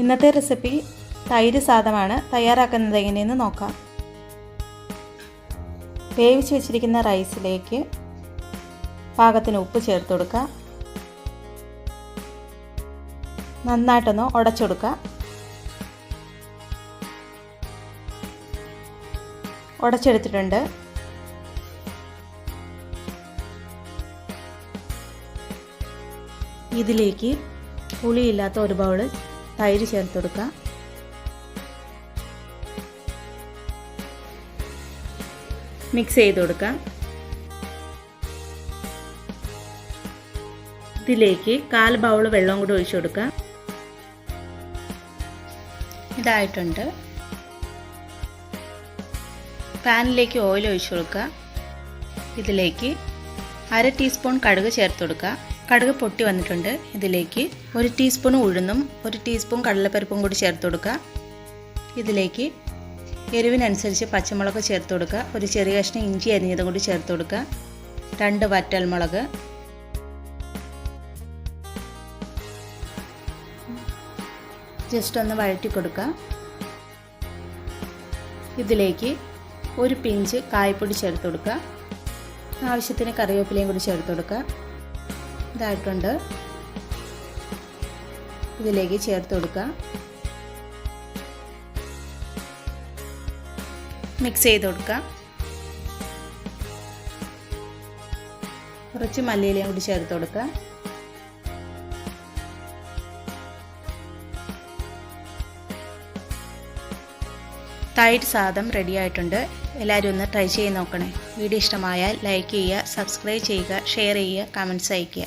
ഇന്നത്തെ റെസിപ്പി തൈര് സാധമാണ്. തയ്യാറാക്കുന്നത് എങ്ങനെയെന്ന് നോക്കാം. വേവിച്ച് വെച്ചിരിക്കുന്ന റൈസിലേക്ക് പാകത്തിന് ഉപ്പ് ചേർത്ത് കൊടുക്കുക. നന്നായിട്ടൊന്ന് ഉടച്ചെടുക്കുക ഉടച്ചെടുത്തിട്ടുണ്ട്. ഇതിലേക്ക് പുളിയില്ലാത്ത ഒരു ബൗൾ തൈര് ചേർത്ത് കൊടുക്കുക മിക്സ് ചെയ്ത് കൊടുക്കുക. ഇതിലേക്ക് കാൽ ബൗൾ വെള്ളം കൂടി ഒഴിച്ചു കൊടുക്കുക. ഇതായിട്ടുണ്ട്. പാനിലേക്ക് ഓയിൽ ഒഴിച്ചു കൊടുക്കുക. ഇതിലേക്ക് അര ടീസ്പൂൺ കടുക് ചേർത്ത് കൊടുക്കുക. കടുക് പൊട്ടി വന്നിട്ടുണ്ട്. ഇതിലേക്ക് ഒരു ടീസ്പൂൺ ഉഴുന്നും ഒരു ടീസ്പൂൺ കടലപ്പരിപ്പും കൂടി ചേർത്ത് കൊടുക്കുക. ഇതിലേക്ക് എരിവിനനുസരിച്ച് പച്ചമുളക് ചേർത്ത് കൊടുക്കുക. ഒരു ചെറിയ കഷ്ണം ഇഞ്ചി അരിഞ്ഞതും കൂടി ചേർത്ത് കൊടുക്കുക. രണ്ട് വറ്റൽമുളക് ജസ്റ്റ് ഒന്ന് വഴറ്റി കൊടുക്കുക. ഇതിലേക്ക് ഒരു പിഞ്ച് കായപ്പൊടി ചേർത്ത് കൊടുക്കുക. ആവശ്യത്തിന് കറിവേപ്പിലയും കൂടി ചേർത്ത് കൊടുക്കുക. ഇതായിട്ടുണ്ട്. ഇതിലേക്ക് ചേർത്ത് കൊടുക്കുക മിക്സ് ചെയ്ത് കൊടുക്കുക കുറച്ച് മല്ലിയിലയും കൂടി ചേർത്ത് കൊടുക്കുക തൈര് സാദം റെഡി ആയിട്ടുണ്ട്. എല്ലാവരും ഒന്ന് ട്രൈ ചെയ്ത് നോക്കണേ. വീഡിയോ ഇഷ്ടമായാൽ ലൈക്ക് ചെയ്യുക സബ്സ്ക്രൈബ് ചെയ്യുക ഷെയർ ചെയ്യുക കമന്റ്സ് അയയ്ക്കുക.